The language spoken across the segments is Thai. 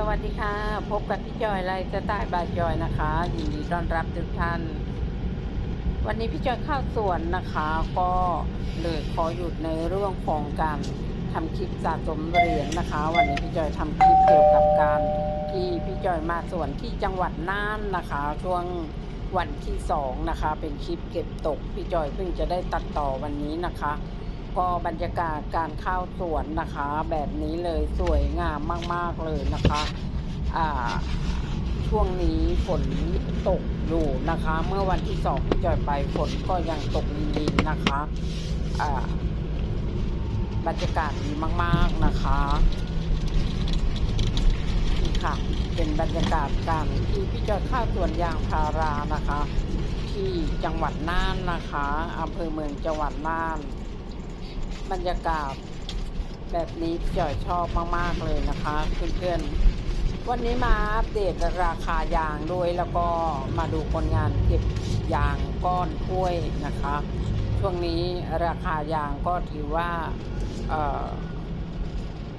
สวัสดีค่ะ พบกับพี่จอยไลฟ์สไตล์บายจอยนะคะยินดีต้อนรับทุกท่าน วันนี้พี่จอยเข้าสวนนะคะ ก็เลยขอหยุดในเรื่องของการทำคลิปสะสมเหรียญนะคะ วันนี้พี่จอยทำคลิปเกี่ยวกับการที่พี่จอยมาสวนที่จังหวัดน่านนะคะ ช่วงวันที่สองนะคะ เป็นคลิปเก็บตกพี่จอยเพิ่งจะได้ตัดต่อวันนี้นะคะ ก็บรรยากาศการเข้าสวนนะคะ แบบนี้เลยสวยงามมาก ๆ เลยนะคะอ่าช่วงนี้ฝนตกอยู่นะคะ เมื่อวันที่สองที่จอยไปฝนก็ยังตกลินๆนะคะอ่าบรรยากาศดีมาก ๆนะคะนี่ค่ะ เป็นบรรยากาศการที่พี่จอยข้าสวนยางพารานะคะ ที่จังหวัดน่านนะคะอำเภอเมืองจังหวัดน่าน บรรยากาศ แบบนี้จอยชอบมาก ๆ เลยนะคะเพื่อนๆ วันนี้มาอัปเดตราคายางด้วยแล้วก็มาดูผลงานเก็บยางก้อนถ้วยนะคะ ช่วงนี้ราคายางก็ถือว่าออ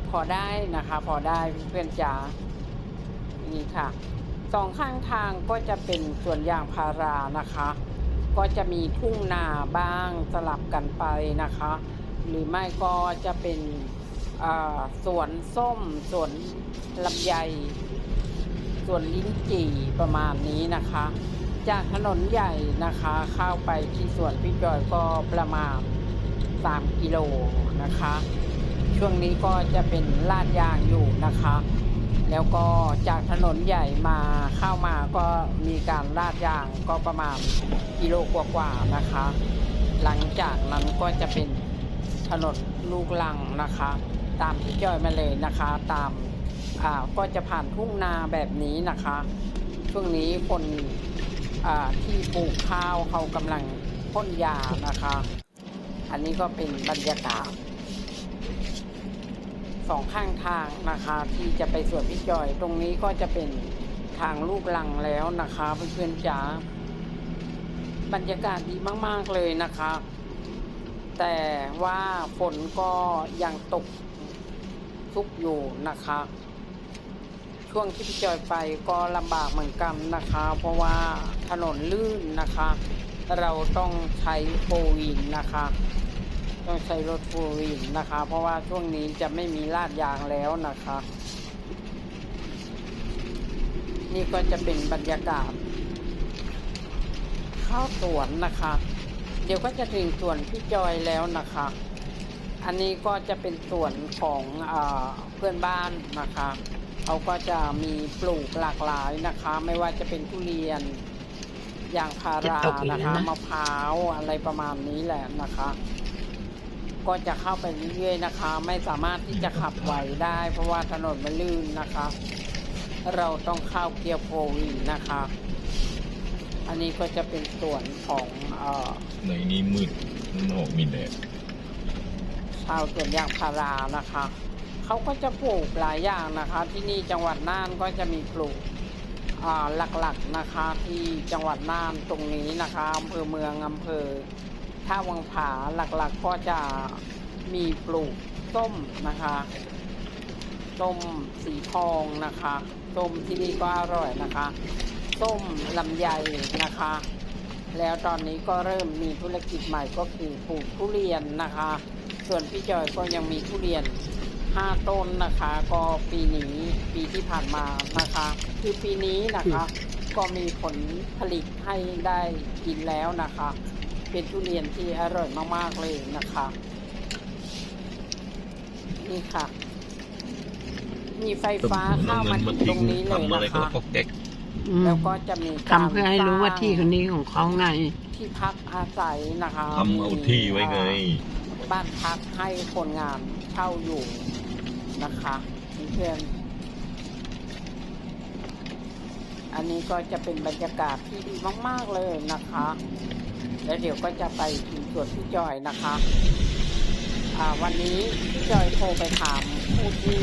พอได้นะคะ พอได้เพื่อนจ๋านี่ค่ะสองข้างทางก็จะเป็นสวนยางพารานะคะ ก็จะมีทุ่งนาบ้างสลับกันไปนะคะ หรือไม่ก็จะเป็นสวนส้มสวนลำไยสวนลิ้นจี่ประมาณนี้นะคะ จากถนนใหญ่นะคะเข้าไปที่สวนพี่จอยก็ประมาณ 3 กิโลนะคะ ช่วงนี้ก็จะเป็นลาดยางอยู่นะคะ แล้วก็จากถนนใหญ่มาเข้ามาก็มีการลาดยางก็ประมาณกิโลกว่าๆนะคะ หลังจากนั้นก็จะเป็น ถนนลูกลังนะคะ ตามที่จอยมาเลยนะคะ ตามอ่าก็จะผ่านทุ่งนาแบบนี้นะคะ ช่วงนี้คนอ่าที่ปลูกข้าวเขากำลังพ่นยานะคะ อันนี้ก็เป็นบรรยากาศสองข้างทางนะคะ ที่จะไปสวนพี่จอย ตรงนี้ก็จะเป็นทางลูกลังแล้วนะคะเพื่อนๆจ๋าบรรยากาศดีมาก ๆ เลยนะคะ แต่ว่าฝนก็ยังตกทุกอยู่นะคะ ช่วงที่พี่จอยไปก็ลำบากเหมือนกันนะคะ เพราะว่าถนนลื่นนะคะ เราต้องใช้โฟวินนะคะ ต้องใช้รถโฟวินนะคะ เพราะว่าช่วงนี้จะไม่มีลาดยางแล้วนะคะ นี่ก็จะเป็นบรรยากาศข้าวสวนนะคะ เดี๋ยวก็จะถึงสวนพี่จอยแล้วนะคะ อันนี้ก็จะเป็นสวนของอาเพื่อนบ้านนะคะเขาก็จะมีปลูกหลากหลายนะคะ ไม่ว่าจะเป็นทุเรียนยางพาราจะตกอีกนะแล้วคะนะมะพร้าวอะไรประมาณนี้แหละนะคะ ก็จะเข้าไปเรื่อยๆนะคะ ไม่สามารถที่จะขับไหวได้ เพราะว่าถนนมันลื่นนะคะ เราต้องเข้าเกียร์โฟร์วินนะคะ อันนี้ก็จะเป็นส่วนของเอ่อในนี้มืดมันออกมีแดดชาวสวนยางพารานะคะเขาก็จะปลูกหลายอย่างนะคะ ที่นี่จังหวัดน่านก็จะมีปลูกอ่าหลักๆนะคะที่จังหวัดน่านตรงนี้นะคะอำเภอเมืองอำเภอท่าวังผาหลักๆก็จะมีปลูกส้มนะคะส้มสีทองนะคะส้มที่นี่ก็อร่อยนะคะ ส้มลำไยนะคะ แล้วตอนนี้ก็เริ่มมีธุรกิจใหม่ก็คือปลูกทุเรียนนะคะ ส่วนพี่จอยก็ยังมีทุเรียน 5 ต้นนะคะ ก็ปีนี้ปีที่ผ่านมานะคะ คือปีนี้นะคะ ก็มีผลผลิตให้ได้กินแล้วนะคะ เป็นทุเรียนที่อร่อยมากๆเลยนะคะนี่ค่ะ มีไฟฟ้าเข้ามาถึงตรงนี้เลยทำอะไรนะคะ แก๊กอืมแล้วก็จะมีการทำเพื่อให้รู้ว่าที่คนนี้ของเขาไง ที่พักอาศัยนะคะทำเอาที่ไว้ไงบ้านพักให้คนงานเช่าอยู่นะคะเพื่อนๆอันนี้ก็จะเป็นบรรยากาศที่ดีมาก ๆ เลยนะคะ แล้วเดี๋ยวก็จะไปถึงสวนพี่จอยนะคะอ่าวันนี้พี่จอยโทรไปถามผู้ที่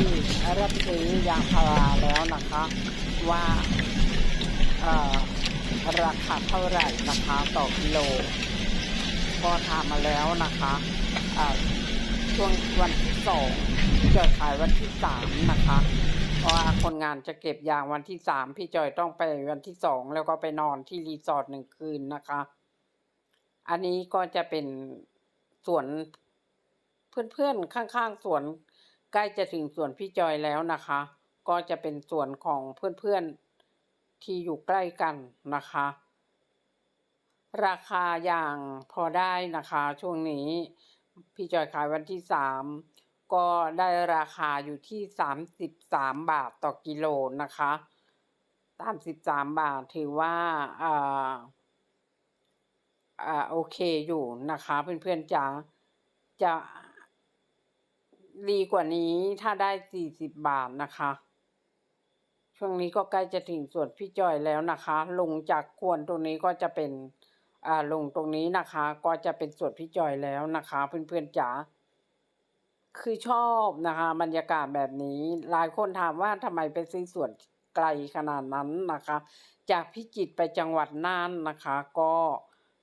รับซื้อยางพาราแล้วนะคะ ว่าเอ่อ ราคาเท่าไหร่นะคะต่อกิโลก็ทำมาแล้วนะคะช่วงวันที่สองจะขายวันที่สามนะคะเพราะว่าคนงานจะเก็บยางวันที่สามพี่จอยต้องไปวันที่สองแล้วก็ไปนอนที่รีสอร์ทหนึ่งคืนนะคะ อันนี้ก็จะเป็นสวนเพื่อนๆ ข้างๆสวนใกล้จะถึงสวนพี่จอยแล้วนะคะ ก็จะเป็นสวนของเพื่อนๆ ที่อยู่ใกล้กันนะคะ ราคาอย่างพอได้นะคะช่วงนี้ พี่จอยขายวันที่สามก็ได้ราคาอยู่ที่สามสิบสามบาทต่อกิโลนะคะสามสิบสามบาทถือว่าอ่าอ่าโอเคอยู่นะคะเพื่อนๆจ๋าจะดีกว่านี้ถ้าได้สี่สิบบาทนะคะ ช่วงนี้ก็ใกล้จะถึงส่วนพี่จอยแล้วนะคะ ลงจากควนตรงนี้ก็จะเป็นอ่าลงตรงนี้นะคะ ก็จะเป็นส่วนพี่จอยแล้วนะคะ เพื่อนๆจ๋าคือชอบนะคะ บรรยากาศแบบนี้ หลายคนถามว่าทำไมไปซื้อส่วนไกลขนาดนั้นนะคะ จากพิจิตรไปจังหวัดน่านนะคะ ก็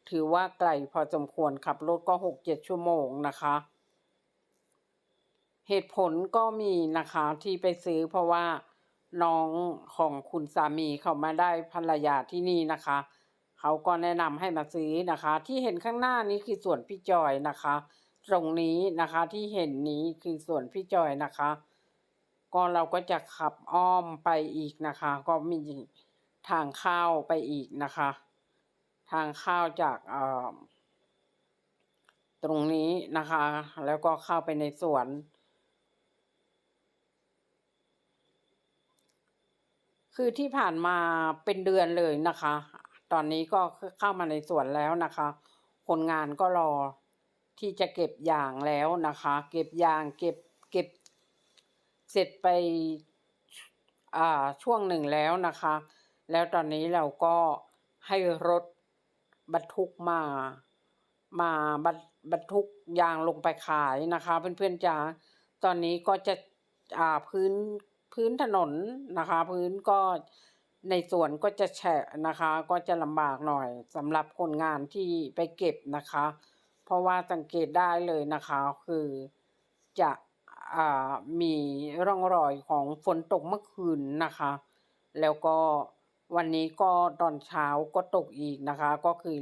ถือว่าไกลพอสมควรขับรถก็หกเจ็ดชั่วโมงนะคะ เหตุผลก็มีนะคะที่ไปซื้อเพราะว่า น้องของคุณสามีเขามาได้ภรรยาที่นี่นะคะ เขาก็แนะนำให้มาซื้อนะคะ ที่เห็นข้างหน้านี้คือสวนพี่จอยนะคะ ตรงนี้นะคะที่เห็นนี้คือสวนพี่จอยนะคะ ก็เราก็จะขับอ้อมไปอีกนะคะ ก็มีทางเข้าไปอีกนะคะ ทางเข้าจากเอ่อตรงนี้นะคะ แล้วก็เข้าไปในสวน คือที่ผ่านมาเป็นเดือนเลยนะคะ ตอนนี้ก็เข้ามาในสวนแล้วนะคะ คนงานก็รอที่จะเก็บยางแล้วนะคะ เก็บยางเก็บเก็บเสร็จไปอ่าช่วงหนึ่งแล้วนะคะ แล้วตอนนี้เราก็ให้รถบรรทุกมา มาบรรบรรทุกยางลงไปขายนะคะ เพื่อนๆจ๋าตอนนี้ก็จะอ่าพื้น พื้นถนนนะคะ พื้นก็ในสวนก็จะแฉะนะคะ ก็จะลำบากหน่อยสำหรับคนงานที่ไปเก็บนะคะ เพราะว่าสังเกตได้เลยนะคะ คือจะอมีร่องรอยของฝนตกเมื่อคืนนะคะ แล้วก็วันนี้ก็ตอนเช้าก็ตกอีกนะคะ ก็คือ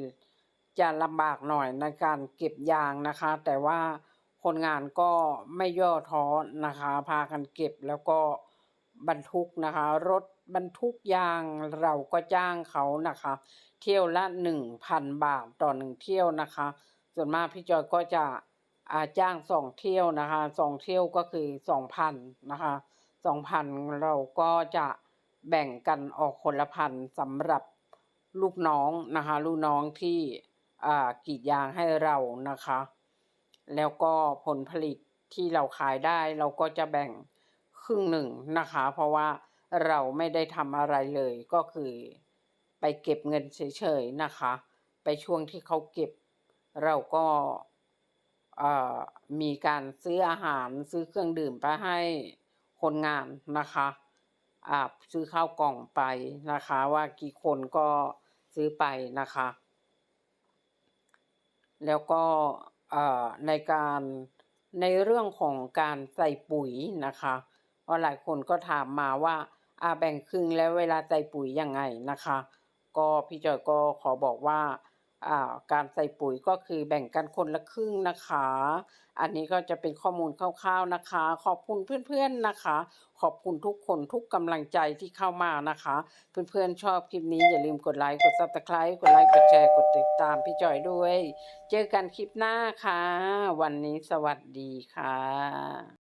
จะลำบากหน่อยในการเก็บยางนะคะ แต่ว่าคนงานก็ไม่ย่อท้อนะคะ พากันเก็บแล้วก็ บรรทุกนะคะ รถบรรทุกยางเราก็จ้างเขานะคะ เที่ยวละหนึ่งพันบาทต่อหนึ่งเที่ยวนะคะ ส่วนมากพี่จอยก็จะอาจ้างสองเที่ยวนะคะสองเที่ยวก็คือสองพันนะคะสองพันเราก็จะแบ่งกันออกคนละพันสำหรับลูกน้องนะคะ ลูกน้องที่กรีดยางให้เรานะคะ แล้วก็ผลผลิตที่เราขายได้เราก็จะแบ่ง รึ่งหนึ่งนะคะ เพราะว่าเราไม่ได้ทำอะไรเลยก็คือไปเก็บเงินเฉยๆนะคะ ไปช่วงที่เขาเก็บ เราก็มีการซื้ออาหารซื้อเครื่องดื่มไปให้คนงานนะคะซื้อข้าวกล่องไปนะคะ ว่ากี่คนก็ซื้อไปนะคะ แล้วก็ในการในเรื่องของการใส่ปุ๋ยนะคะ ราะหลายคนก็ถามมาว่าอาแบ่งครึ่งแล้วเวลาใส่ปุ๋ยยังไงนะคะ ก็พี่จอยก็ขอบอกว่าการใส่ปุ๋ยก็คือแบ่งกันคนละครึ่งนะคะ อันนี้ก็จะเป็นข้อมูลคร่าวๆนะคะ ขอบคุณเพื่อนๆนะคะ ขอบคุณทุกคนทุกกำลังใจที่เข้ามานะคะ เพื่อนๆชอบคลิปนี้อย่าลืมกดไลค์กด subscribe กดไลค์กดแชร์กดติดตามพี่จอยด้วย เจอกันคลิปหน้าค่ะ วันนี้สวัสดีค่ะ